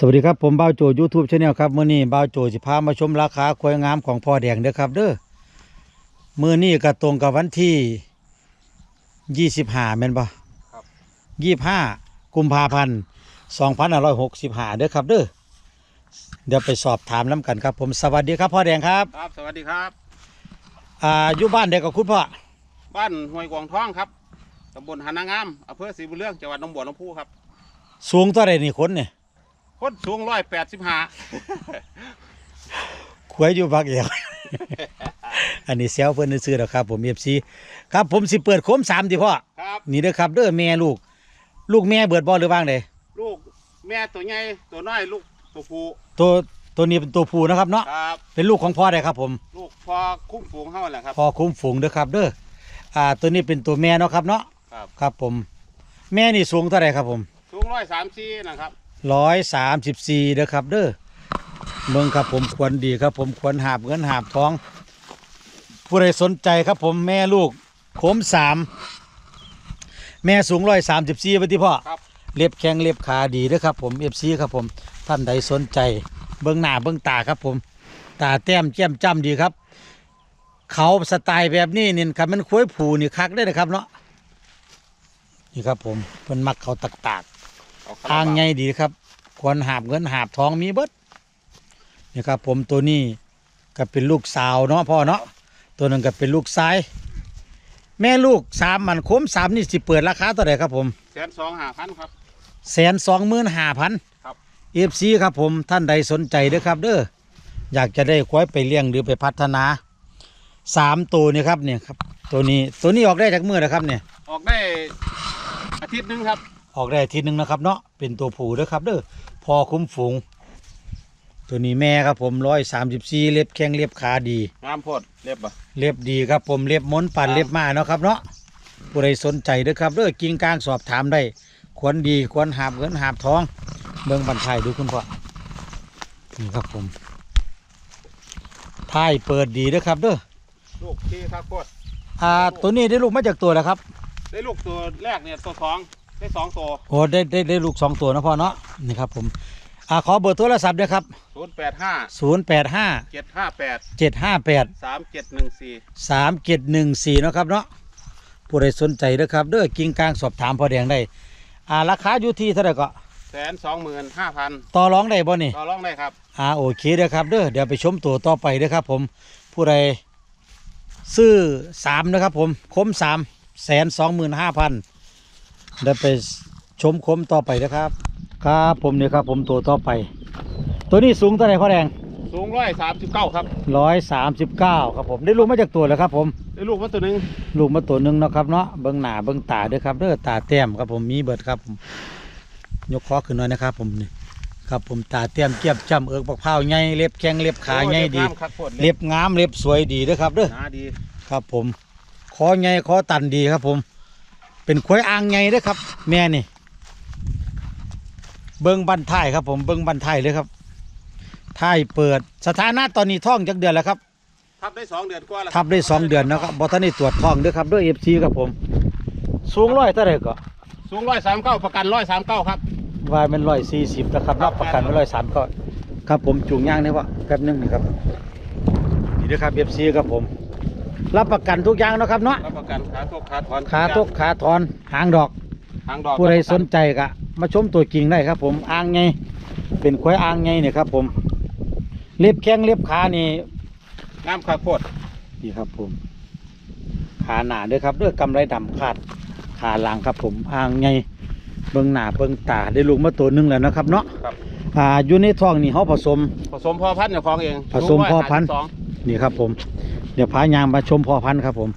สวัสดีครับผมบ่าวโจยูทูบชาแนลครับมื้อนี้บ่าวโจสิพามาชมราคาควายงามของพ่อแดงเด้อครับเด้อมื้อนี้ก็ตรงกับวันที่25แม่นบ่ครับ25กุมภาพันธ์2565เด้อครับเด้อเดี๋ยวไปสอบถามน้ำกันครับ ผมสวัสดีครับพ่อแดงครับครับ สวัสดีครับ อ่าอยู่บ้านเด็กกับคุณพ่อบ้านห้วยกวางท้องครับตำบลหานางามอำเภอศรีบุญเรื่องจังหวัดหนองบัวลำพูครับ สูงเท่าไหร่นี่คนเนี่ย คนสูงร้อยแปดสิบห้าควายอยู่บักเอียว อันนี้เซลเพิ่นซื้อๆดอกครับ ผม FC ครับผมสิเปิดโคมสามดิพ่อครับนี่เด้อครับเด้อแม่ลูก ลูกแม่เบิดบ่หรือว่างใดลูกแม่ตัวใหญ่ตัวน้อยลูกตัวผู้ตัวตัวนี้เป็นตัวผู้นะครับเนาะครับเป็นลูกของพ่อได้ครับ ผม ลูกพอคุ้มฝูงเท่าแหละครับพ่อคุ้มฝูงเด้อครับ เด้ออ่า ตัวนี้เป็นตัวแม่เนาะครับเนาะครับครับผม แม่นี่สูงเท่าไหร่ครับผม สูงร้อยสามสี่นะครับ ร้อยสามสิบสี่เด้อครับเด้อเมืองครับผมควรดีครับผมควรหาบเงินหาบทอง ผู้ใดสนใจครับผมแม่ลูกโคมสามแม่สูงร้อยสามสิบสี่ไปที่พ่อครับเล็บแข้งเล็บขาดีเด้อครับผมเอฟซีครับผมท่านใดสนใจเบื้องหน้าเบื้องตาครับผมตาแต้มแจ่มจ้ำดีครับ เขาสไตล์แบบนี้นี่ครับมันคุ้ยผูนี่คักได้นะครับเนาะนี่ครับผมเพิ่นมักเขาตักตากเอาๆ ทางไงดีครับ ควรหาบเงินหาบทองมีเบิดนี่ครับ ผมตัวนี้ก็เป็นลูกสาวเนาะพ่อเนาะตัวหนึงก็เป็นลูกชาย แม่ลูกสามมันโคมสามนี่สิเปิดราคาเท่าไหร่ครับผมแสนสองห้าพันครับแสนสองหมื่นห้าพันครับเอฟซีครับผมท่านใดสนใจเด้อครับ เด้ออยากจะได้ควายไปเลี้ยงหรือไปพัฒนาสามตัวนี่ครับเนี่ยครับ ตัวนี้ตัวนี้ออกได้จากมือนะครับเนี่ย ออกได้อาทิตย์หนึงครับ ออกได้ทีหนึ่งนะครับ เนาะเป็นตัวผู้เด้อครับเด้อพอคุ้มฝูง ตัวนี้แม่ครับผมร้อยสามสิบสี่เล็บแข้งเล็บขาดีงามโพดเรียบปะเล็บดีครับผมเล็บม้นปั่นครับเล็บมาเนาะครับเนาะผู้ใดสนใจเด้อครับเด้อกิ่งกลางสอบถามได้ควรดีควรหาบเงินหาบทองเมืองบันไทยดูคุณพ่อนี่ครับผมท้ายเปิดดีเด้อครับเด้อลูกที่ครับโคตรอ่าตัวนี้ได้ลูกมาจากตัวแล้วครับ ได้ลูกตัวแรกเนี่ยตัวสอง ได้สองตัวโอ้ได้ได้ได้ลูกสองตัวนะพ่อเนาะนี่ครับผมอ่าขอเบอร์โทรศัพท์ด้วยครับศูนย์แปดห้าศูนย์แปดห้าเจ็ดห้าแปดเจ็ดห้าแปดสามเจ็ดหนึ่งสี่สามเจ็ดหนึ่งสี่นาะครับเนาะผู้ใดสนใจเด้อครับเด้อกิ่งกลางสอบถามพ่อแดงได้อ่าราคาอยู่ที่เท่าไหร่ก็แสนสองหมื่นห้าพันต่อรองได้บ่นี่ต่อรองได้ครับอ่าโอเคเด้อครับเด้อเดี๋ยวไปชมตัวต่อไปเด้อครับ ผมผู้ใดซื้อสามนะครับผมคมสามแสนสองหมื่นห้าพัน เดี๋ยวไปชมคมต่อไปนะครับ ครับผมเนี่ยครับผมตัวต่อไป ตัวนี้สูงเท่าไหร่พ่อแดงสูงร้อยสามสิบเก้าครับร้อยสามสิบเก้าครับผมได้ลูกมาจากตัวแล้วครับผมได้ลูกมาตัวหนึ่งลูกมาตัวหนึ่งเนาะครับเนาะเบิ้งหน้าเบิ้งตาเด้อครับเด้อตาแต้มครับผมมีเบิดครับผมยกคอขึ้นหน่อยนะครับ ผมนี่ครับผมตาแต้มเกียบจ้ำเอิกปักเผาวใหญ่เล็บแข้งเล็บขาใหญ่ดีโอ้ยเล็บงามครับโคตรเล็บงามเล็บสวยดีเด้อครับเด้อหนาดีครับผมคอใหญ่คอตันดีครับผม เป็นควายอ่างใหญ่เด้อครับ แม่นี่ เบิ้งบันท้ายครับ ผมเบิ้งบันท้ายเลยครับท้ายเปิดสถานะตอนนี้ท้องจักเดือนแล้วครับทับได้สองเดือนกว่าแล้วทับได้สองเดือนนะครับบอทันได้ตรวจท้องเด้วยครับด้วยเอฟซีครับผม สูงร้อยเท่าไหร่ก็สูงร้อยสามเก้าประกันร้อยสามเก้าครับวายเป็นร้อยสี่สิบนะครับครัรับบประกันไว้ร้อยสามก็ครับผมจูงย่างนี่วะแป๊บหนึงนี่ครับนี่เด้อครับเอฟซีครับผม รับประกันทุกอย่างเนาะครับเนาะรับประกันขาทุกขาถอนขาตกขาถอนหางดอกทางดอกผู้ใดสนใจก็มาชมตัวจริงได้ครับ ผมอ่างไงเป็นควายอ่างไงเนี่ยครับ ผมเล็บแข้งเล็บขานี่งามครับโคตรนี่ครับผม ขาหนาเด้อครับเด้อกำไรดำคาดขาหลังครับ ผมอ่างไงเบิ้งหน้าเบิ้งตาได้ลูกมาตัวหนึงแล้วนะครับ เนาะครับอ่าอยู่ในท้องนี่เขาผสม ผสมพ่อพันธุ์เจ้าของเอง ผสมพ่อพันธุ์สองนี่ครับผมเดี๋ยวพายางมาชมพ่อพันธุ์ครับ ผม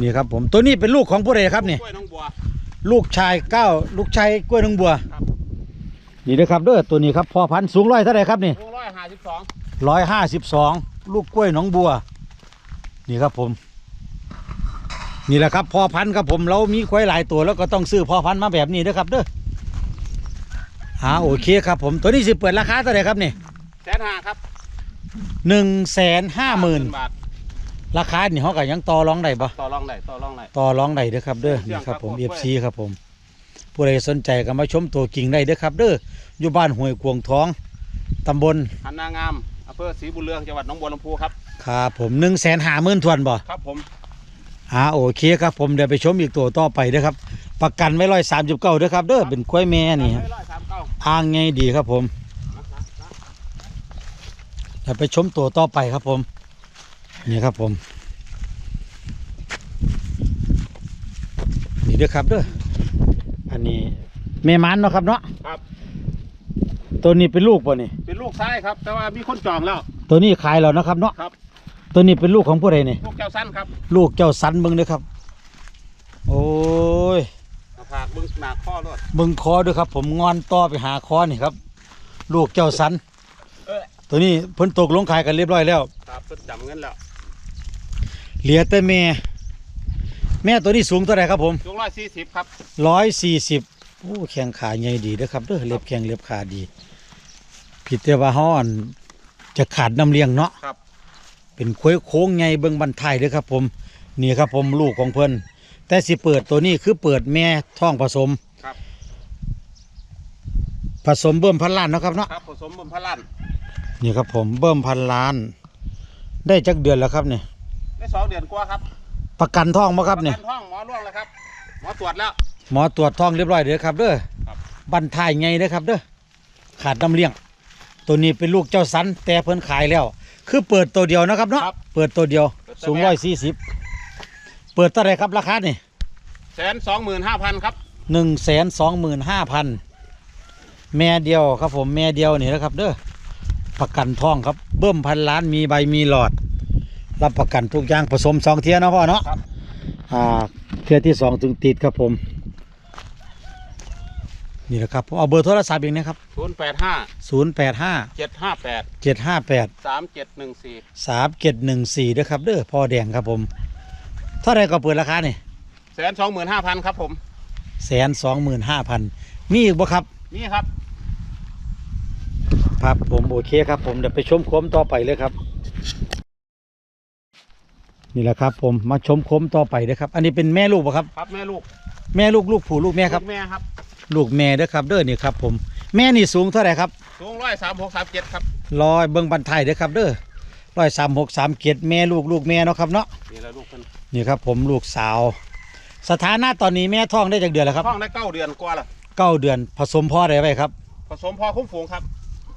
นี่ครับ ผมตัวนี้เป็นลูกของผู้ใดครับนี่กล้วยน้องบัวลูกชายเก้าลูกชายกล้วยนางบัวครับนี่นะครับเด้อตัวนี้ครับพ่อพันธุ์สูงร้อยเท่าไหร่ครับนี่สูงร้อยห้าสิบสองร้อยห้าสิบสองลูกกล้วยหนองบัว นี่ครับผม นี่แหละครับพ่อพันธุ์ครับผมเรามีควายหลายตัวแล้วก็ต้องซื้อพ่อพันธุ์มาแบบนี้เด้อครับเด้ออ่าโอเคครับผมตัวนี้สิเปิดราคาเท่าไหร่ครับนี่แสนห้าครับหนึ่งแสนห้าหมื่นบาท ราคานี่เขาก็ยังต่อรองได้ปะต่อรองได้ต่อรองได้ต่อรองได้เด้อครับเด้อเรื่องนี่ครับผมคเอรับฟซีครับผม ผู้ใดสนใจก็มาชมตัวกิ่งได้เด้อครับ เด้ออยู่บ้านห้วยกวงทองตำบลหันนางามอำเภอศรีบุญเรืองจังหวัดหนองบัวลำพูครับครับผมหนึ่งแสนหาหมื่นทวนบ่ครับผมอ่าโอเคครับผมเดี๋ยวไปชมอีกตัวต่อไปเด้อครับ ประกันไว้ร้อยสามสิบเก้าเด้อครับเด้อเป็นควายแม่นี่ร้อยสามเก้าอ้างไงดีครับผมเดี๋ยวไปชมตัวต่อไปครับผม นี่ครับผมนี่เด้อครับเด้ออันนี้แม่มันเนาะครับเนาะครับ ตัวนี้เป็นลูกป่ะนี่เป็นลูกซ้ายครับ แต่ว่ามีคนจองแล้ว ตัวนี้ขายแล้วนะครับเนาะครับ ตัวนี้เป็นลูกของผู้ใดนี่ลูกเจ้าสั้นครับ ลูกเจ้าสันเบิ่งเด้อครับ โอ้ยมาผากบึ้งหนาข้อรถเบิ่งคอด้วยครับ ผมงอนต่อไปหาคอนี่ครับ ลูกเจ้าสันเอ้ยตัวนี้เพิ่นตกลงขายกันเรียบร้อยแล้วครับเพิ่นจำเงินแล้ว เหลือแต่แม่ แม่ตัวนี้สูงเท่าไหร่ครับผมลูกร้อยสี่สิบครับร้อยสี่สิบโอ้แข้งขาใหญ่ดีนะครับเด้อเล็บแข้งเล็บขาดี ผิดแต่ว่าห้อนจะขาดน้ำเลี้ยงเนาะครับเป็นค้อยโค้งใหญ่เบิ่งบันทายเด้อครับผมนี่ครับผมลูกของเพิ่นแต่สิเปิดตัวนี้คือเปิดแม่ท้องผสมครับผสมเบิ่มพันล้านเนาะครับเนาะครับผสมบนพระลันนี่ครับผมเบิ่มพันล้าน ได้จักเดือนแล้วครับเนี่ย ได้สองเดือนกว่าครับประกันท้องบ่ครับเนี่ยประกันท้องหมอร่วงแล้วครับหมอตรวจแล้ว หมอตรวจท้องเรียบร้อยเด้อครับเด้อครับ บันทายไงเด้อครับเด้อขาดน้ำเลี้ยง ตัวนี้เป็นลูกเจ้าสันแต่เพิ่นขายแล้ว คือเปิดตัวเดียวนะครับเนาะครับเปิดตัวเดียวเปิดตัวสูงแม่ร้อยสี่สิบเปิดเท่าไหรครับราคานี่แสนสองหมื่นห้าพันครับหนึ่งแสนสองหมื่นห้าพันแม่เดียวครับผมแม่เดียวนี่นะครับเด้อประกันท้องครับเบิ่มพันล้านมีใบมีหลอด รับประกันทุกอย่างผสมสองเทียเนาะพ่อเนาะครับ อ่าเทียที่สองถึงติดครับผม นี่แหละครับผมเอาเบอร์โทรศัพท์อีกนะครับศูนย์แปดห้าศูนย์แปดห้าเจ็ดห้าแปดเจ็ดห้าแปด สามเจ็ดหนึ่งสี่สามเจ็ดหนึ่งสี่ด้วยครับเด้อพ่อแดงครับผมเท่าไรก็เปิดราคานี่แสนสองหมื่นห้าพันครับผม แสนสองหมื่นห้าพันมีอีกบ่ครับ นี่ครับ ครับผมโอเคครับผมเดี๋ยวไปชมโคมต่อไปเลยครับ นี่แหละครับ ผมมาชมโคมต่อไปเลยครับ อันนี้เป็นแม่ลูกบ่ครับ ครับแม่ลูกแม่ลูกลูกผู้ลูกแม่ครับ ลูกแม่ครับลูกแม่เด้อครับเด้อนี่ครับผมแม่นี่สูงเท่าไหร่ครับสูงร้อยสามหกสามเจ็ดครับร้อยเบิ้งบันไทยเด้อครับเด้อร้อยสามหกสามเจ็ดแม่ลูกลูกแม่เนาะครับเนาะนี่แหละลูกเพิ่นนี่ครับผมลูกสาว สถานะตอนนี้แม่ท้องได้จากเดือนแล้วครับท้องได้เก้าเดือนกว่าละเก้าเดือนผสมพ่อได้ไว้ครับ ผสมพอคุ้มฝูงครับ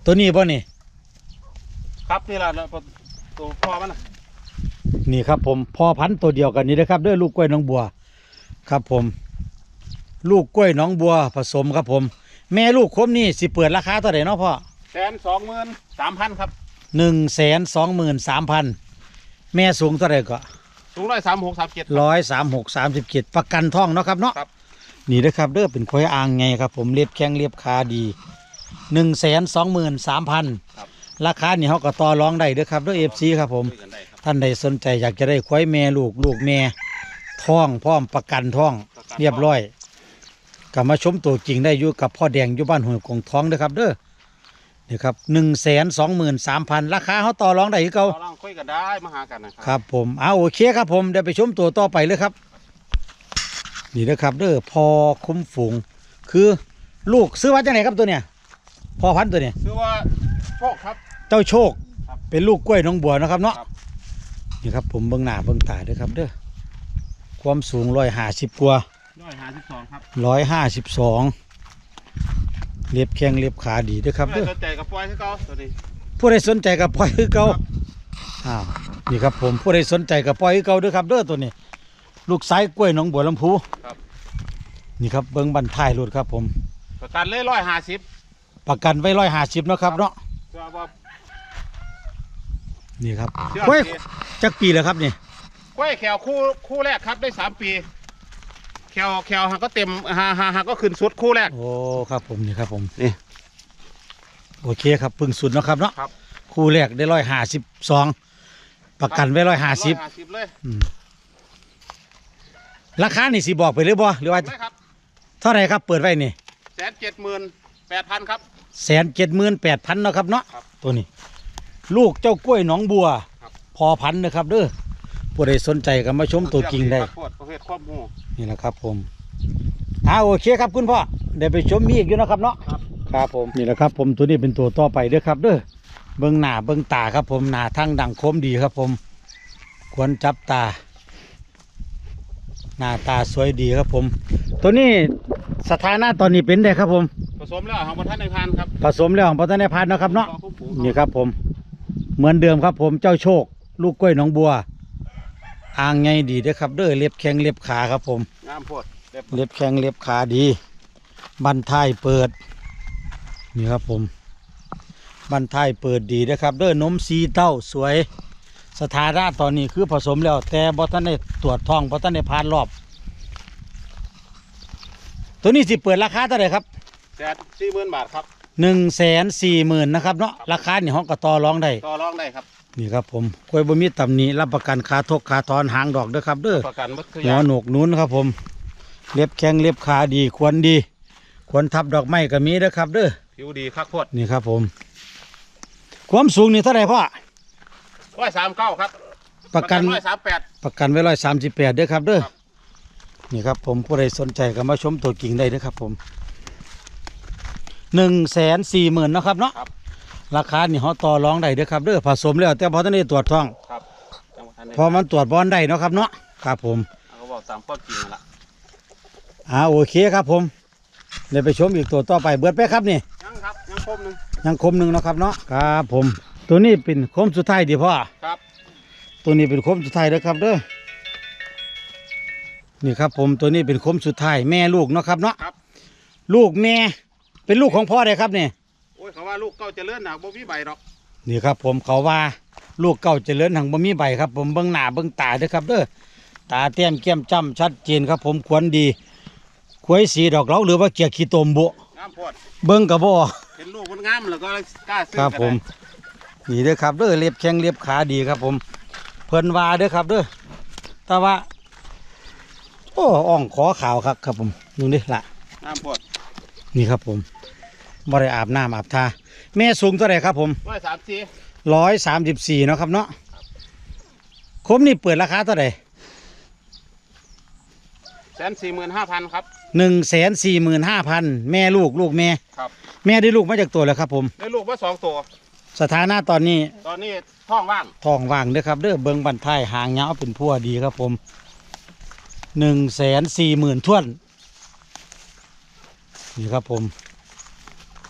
ตัวนี้ป่ะนี่ ครับนี่แหละตัวพ่อมันน่ะ นี่ครับผมพ่อพันธุ์ตัวเดียวกันนี่นะครับเด้วยลูกกล้วยน้องบัว ครับผม ลูกกล้วยน้องบัวผสมครับผม แม่ลูกคมนี่สิเปิดราคาเท่าไหร่เนาะพ่อแสนสองหมื่นสามพันครับหนึ่งแสนสองหมื่นสามพันแม่สูงเท่าไหร่ก็สูงร้อยสามหกสามเจ็ดร้อยสามหกสามสิบเจ็ดประกันท่องเนาะครับเนาะครับนี่นะครับเด้อเป็นควายอ่างไงครับผมเรียบแข้งเรียบขาดีหนึ่งแสนสองหมื่นสามพันราคานี่เขาก็ต่อรองได้เด้อครับเด้วยเอฟซีครับผม คุยกันได้ครับท่านใดสนใจอยากจะได้ควายแม่ลูกลูกแม่ท้องพร้อมประกันท้องประกันเรียบร้อยก็มาชมตัวจริงได้อยู่กับพ่อแดงอยู่บ้านห้วยกงท้องเด้อครับเด้อนี่ครับหนึ่งแสนสองหมื่นสามพันราคาเขาต่อรองได้คือเก่าเราลองคุยกันได้มาหากันนะคครับรับผมเอาโอเคครับผมเดี๋ยวไปชมตัวต่อไปเลยครับ นี่นะครับเด้อพอคุ้มฝูงคือลูกซื้อวัดจังไหนครับตัวเนี้ยพอพันธุ์ตัวเนี้ยคือว่าโชคครับ เจ้าโชคครับเป็นลูกกล้วยน้องบัวนะครับเนาะครับ นี่ครับผมเบื้องหน้าเบื้องตาเด้อครับเด้อความสูงร้อยห้าสิบกว่าร้อยห้าสิบสองครับร้อยห้าสิบสองเล็บแข้งเล็บขาดีเด้อครับไม่เด้อสนใจกับปล่อยให้เขาตัวนี้ผู้ใดสนใจกับปล่อยคือเก่าครับอ้าวนี่ครับผมผู้ใดสนใจกับปล่อยคือเก่าเด้อครับเด้อตัวนี้ ลูกสายกล้วยหนองบัวลำพูครับนี่ครับเบิ้งบันท้ายรถครับผม ประกันเลยร้อยห้าสิบประกันไว้ร้อยห้าสิบนาะครับเนาะเชื่อว่า นี่ครับเชื่อกล้วยดี จักปีแล้วครับนี่กล้วยแขวคู่คู่แรกครับได้สามปีแขวแขวหาก็เต็มหาหาหาก็ขึ้นสุดคู่แรก โอ้ครับผมนี่ครับผมนี่ โอเคครับพึ่งสุดเนาะครับเนาะครับคู่แรกได้ร้อยห้าสิบสองประกันไว้ร้อยห้าสิบห้าสิบเลยราคานี่สิบอกไปหรือบ่หรือว่าเลยครับเท่าไหรครับเปิดไว้นี่แสนเจ็ดหมื่นแปดพันครับ แสนเจ็ดหมื่นแปดพันเนาะครับเนาะครับ ตัวนี้ ลูกเจ้ากล้วยหนองบัว ครับ พอพันธุ์นะครับเด้อผู้ใดสนใจก็มาชมตัวจริงได้ ประเภทประเภทควบหมูนี่แหละครับผมอ่าโอเคครับคุณพ่อ เดี๋ยวไปชมมีอีกอยู่นะครับเนาะ ครับ ครับผม นี่แหละครับผมตัวนี้เป็นตัวต่อไปเด้อครับเด้อ เบิ้งหน้าเบิ้งตาครับผมหน้าทั้งดังคมดีครับผม ควรจับตา หน้าตาสวยดีครับผม ตัวนี้สถานะตอนนี้เป็นไงครับผม ผสมแล้วของประธานในพันครับผสมแล้วของพัฒนาพันธุ์นะครับเนาะรอคุ้มฝูงนี่ครับผม เหมือนเดิมครับผมเจ้าโชค ลูกกล้วยหนองบัวอ่างไงดีเด้อครับเด้อเล็บแข้งเล็บขาครับผมงามโพดเล็บเล็บแข้งเล็บขาดี บันท้ายเปิด นี่ครับผม บันท้ายเปิดดีนะครับ เด้อนมสีเต้าสวย สถานะตอนนี้คือผสมแล้ว แต่บอท่านได้ตรวจท้องบอท่านได้ผ่านรอบ ตัวนี้สิเปิดราคาเท่าไหร่ครับแสนสี่หมื่นบาทครับ หนึ่งแสนสี่หมื่นนะครับเนาะราคานี่ห้องกระต่อร้องได้ต่อรองได้ครับนี่ครับผมกล้วยบ่มีตำหนิรับประกันคาทกคาทอนหางดอกเด้อครับเด้อประกันหมดทุกอหัวย่างโหนกนุ้นครับผมเล็บแข้งเล็บขาดีควรดี ควรทับดอกไม้ก็มีเด้อครับเด้อผิวดีคักโพดนี่ครับผม ความสูงนี่เท่าไหร่พ่อร้อยสามเก้าครับประกัน ร้อยสามแปด ประกันไว้ร้อยสามสิบแปดเด้อครับเด้อ ครับ นี่ครับผมผู้ใดสนใจก็มาชมตัวกิ่งได้เด้อครับผม หนึ่งแสนสี่หมื่นนาะครับเนาะครับราคานี่เขาต่อรองได้เด้อครับเด้อผสมแล้วแต่พอท่านได้ตรวจท้องครับจังหวัดนั้นพอมันตรวจบอลได้เนาะครับเนาะครับผมเขาบอกตามความจริงนั่นละอ่าโอเคครับผมเดี๋ยวไปชมอีกตัวต่อไปเบิดไปครับนี่ยังครับยังคมหนึ่งยังคมหนึ่งเนาะครับเนาะครับผม ตัวนี้เป็นคมสุดท้ายดีพ่อครับตัวนี้เป็นคมสุดท้ายเด้อครับเด้อนี่ครับผมตัวนี้เป็นคมสุดท้ายแม่ลูกเนาะครับเนาะครับลูกแม่ เป็นลูกของพ่อเลยครับนี่โอ้ยเขาว่าลูกเก้าเจริญหนักบ่มีใบดอกนี่ครับ ผมเขาว่าลูกเก่าเจริญหังบ่มีใบครับ ผมเบิ้งหน้าเบิ้งตาเด้อครับเด้อตาเต้มแก้มจ้ำชัดเจนครับ ผมควรดีควยสีดอกเหลาหรือว่าเกียกขี้ตมบุงามโพดเบิ้งกระบอเห็นลูกมันงามแล้วก็กล้าซื้อครับก็ผมได้นี่เด้อครับเด้อเล็บแข้งเล็บขาดีครับ ผมเพิ่นว่าเด้อครับเด้อแต่ว่าโอ้อ่องขอขาวครับครับผมดูนี่ละงามโพดนี่ครับผม บ่ได้อาบน้ำอาบทาแม่สูงเท่าไหร่ครับผมร้อยสามสี่ร้อยสามสิบสี่เนาะครับเนาะคมนี่เปิดราคาเท่าไหร่แสนสี่หมื่นห้าพันครับ หนึ่งแสนสี่หมื่นห้าพันแม่ลูกลูกแม่ครับ แม่ได้ลูกมาจากตัวแล้วครับผม ได้ลูกมาสองตัว สถานะตอนนี้ตอนนี้ท้องว่างท้องว่างเด้อครับเด้อเบิงบันท้ายหางยาวเป็นพัวดีครับผมหนึ่งแสนสี่หมื่นท่วนนี่ครับผม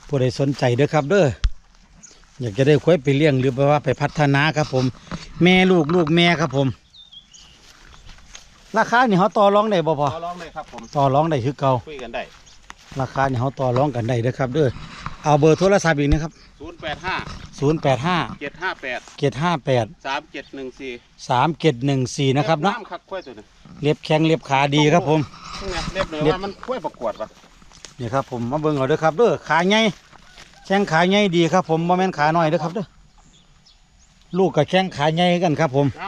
ผู้ใดสนใจเด้อครับเด้ออยากจะได้ควายไปเลี้ยงหรือว่าไปพัฒนาครับผม แม่ลูกลูกแม่ครับผม ราคานี่เขาต่อรองได้บ่พอขอร้องเลยครับผมต่อรองได้คือเก่าคุยกันได้ ราคานี่เขาต่อรองกันได้เด้อครับเด้อเอาเบอร์โทรศัพท์อีกนะครับศูนย์แปดห้าศูนย์แปดห้าเจ็ดห้าแปดเจ็ดห้าแปดสามเจ็ดหนึ่งสี่สามเจ็ดหนึ่งสี่นะครับเนาะครับค่อยตัวหนึงเล็บแข้งเล็บขาดีครับผมนี่ไงเรียบเลยเรียบว่ามันค่อยประกวดปะ นี่ครับผมมาเบิ่งเอาเด้อครับเด้อขาใหญ่แข้งขาใหญ่ดีครับ ผมบ่แม่นขาน้อยเด้อครับเด้อลูกกับแข้งขาใหญ่กันครับ ผมน้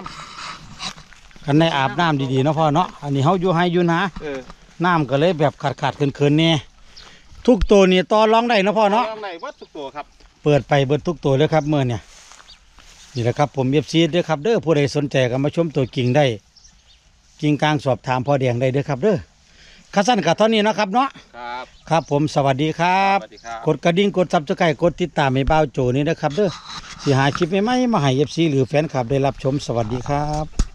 กันในอาบน้ำดีๆเนาะพ่อเนาะอันนี้เฮาอยู่ให้อยู่นะำเออน้ำก็เลยแบบขาดขาดๆเคินๆเนี่ยทุกตัวนี่ต่อรองได้เนาะพ่อเนาะร้องได้วัดทุกตัวครับ เปิดไปเบิดทุกตัวเลยครับเมื่อเนี่ยนี่แหละครับผมเอฟซีเด้อครับเด้อผู้ใดสนใจก็มาชมตัวกิ่งได้ กิ่งกลางสอบถามพ่อแดงได้เด้อครับเด้อ ข้าสั้นกับเท่านี้เนาะครับเนาะครับ ครับผมสวัสดีครับ สวัสดีครับ กดกระดิ่งกดซับสไครต์กดติดตามให้บ้าวโจนี่นะครับเด้อสิหาคลิปใหม่ๆมาให้เอฟซีหรือแฟนคลับได้รับชมสวัสดีครับ